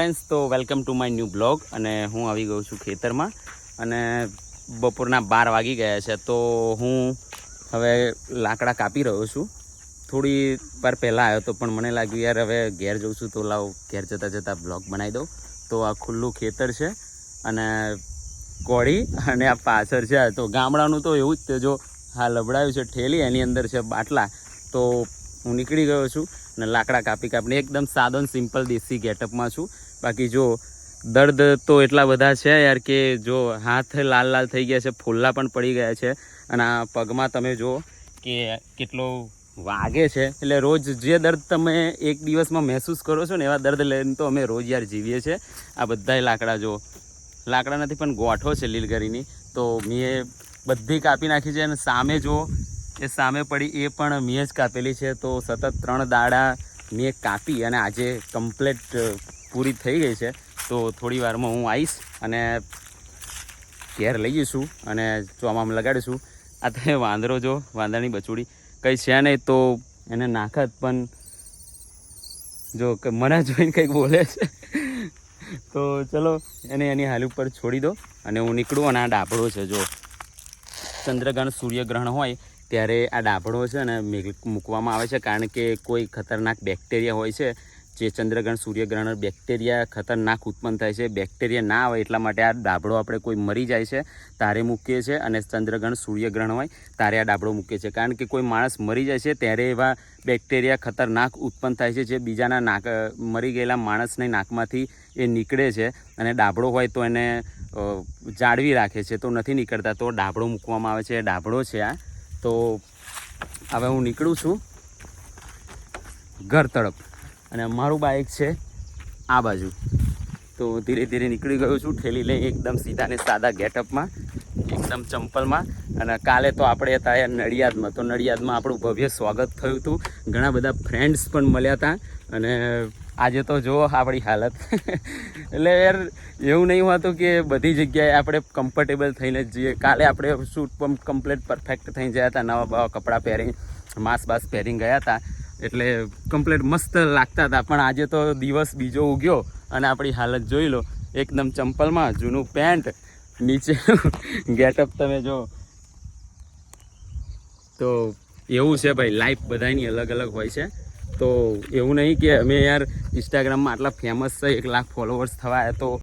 Friends તો welcome to my new blog અને હું આવી ગયો છું ખેતરમાં અને બપોરના બાર વાગી ગયા છે, તો હું હવે લાકડા કાપી રહ્યો છું. થોડી વાર પહેલાં આવ્યો તો પણ મને લાગ્યું, યાર, હવે ઘેર જઉં છું, તો લાવ, ઘેર જતાં જતાં બ્લોગ બનાવી દઉં. તો આ ખુલ્લું ખેતર છે અને કોળી અને આ પાછળ છે તો ગામડાનું તો એવું જ તે જો હા, લબડાયું છે ઠેલી, એની અંદર છે બાટલા. તો હું નીકળી ગયો છું અને લાકડા કાપી કાપીને એકદમ સાદો સિમ્પલ દેશી ગેટઅપમાં છું. બાકી જો દર્દ તો એટલા બધા છે યાર કે જો હાથ લાલ લાલ થઈ ગયા છે, ફોલ્લા પણ પડી ગયા છે. અને આ પગમાં તમે જુઓ કે કેટલો વાગે છે. એટલે રોજ જે દર્દ તમે એક દિવસમાં મહેસૂસ કરો છો ને એવા દર્દ લઈને તો અમે રોજ યાર જીવીએ છીએ. આ બધાય લાકડા જો, લાકડા નથી પણ ગોઠો છે લીલગરીની. તો મેં બધી કાપી નાખી છે અને સામે જો એ સામે પડી એ પણ મેં જ કાપેલી છે. તો સતત ત્રણ દાડા મેં કાપી અને આજે કમ્પ્લેટ પૂરી થઈ ગઈ છે. તો થોડી વારમાં હું આવીશ અને ઘેર લઈ જઈશું અને ચોમામાં લગાડીશું. આ તમે વાંદરો જો, વાંદરાની બચુડી. કંઈ છે નહીં તો એને નાખત પણ જો મને જોઈને કંઈક બોલે છે. તો ચલો, એને એની હાલ ઉપર છોડી દો અને હું નીકળું અને આ ડાભડો છે જો. ચંદ્રગ્રહણ સૂર્યગ્રહણ હોય ત્યારે આ ડાભણો છે ને મૂકવામાં આવે છે કારણ કે કોઈ ખતરનાક બેક્ટેરિયા હોય છે, જે ચંદ્રગ્રહણ, સૂર્યગ્રહણ બેક્ટેરિયા ખતરનાક ઉત્પન્ન થાય છે. બેક્ટેરિયા ના હોય એટલા માટે આ ડાબડો આપણે કોઈ મરી જાય છે, તારે મૂકીએ છીએ અને ચંદ્રગ્રહણ, સૂર્યગ્રહણ હોય તારે આ ડાબડો મૂકીએ છીએ કારણ કે કોઈ માણસ મરી જાય છે ત્યારે એવા બેક્ટેરિયા ખતરનાક ઉત્પન્ન થાય છે, જે બીજાના નાક, મરી ગયેલા માણસની નાકમાંથી એ નીકળે છે અને ડાબડો હોય તો એને જાળવી રાખે છે, તો નથી નીકળતા. તો ડાબડો મૂકવામાં આવે છે. ડાબડો છે આ. તો હવે હું નીકળું છું ઘર તરફ. અને મારું બાઇક છે આ બાજુ. તો ધીરે ધીરે નીકળી ગયો છું, ઠેલી લઈ એકદમ સીધા ને સાદા ગેટઅપમાં, એકદમ ચંપલમાં. અને કાલે તો આપણે હતા એ નડિયાદમાં. તો નડિયાદમાં આપણું ભવ્ય સ્વાગત થયું હતું. ઘણા બધા ફ્રેન્ડ્સ પણ મળ્યા હતા. અને આજે તો જુઓ આપણી હાલત. એટલે યાર, એવું નહીં હોતું કે બધી જગ્યાએ આપણે કમ્ફર્ટેબલ થઈને જઈએ. કાલે આપણે શૂટ પણ કમ્પ્લીટ પરફેક્ટ થઈને ગયા હતા, નવા બવા કપડાં પહેરી માસ્ક બાસ પહેરીને ગયા હતા. એટલે કમ્પ્લીટ મસ્ત લાગતા હતા. પણ આજે તો દિવસ બીજો ઉગ્યો અને આપણી હાલત જોઈ લો. એકદમ ચંપલમાં જૂનું પેન્ટ, નીચે ગેટઅપ તમે જો. તો એવું છે ભાઈ લાઈફ બધાની અલગ અલગ હોય છે. તો એવું નહીં કે અમે યાર ઇન્સ્ટાગ્રામમાં આટલા ફેમસ છે, એક લાખ ફોલોવર્સ થવા તો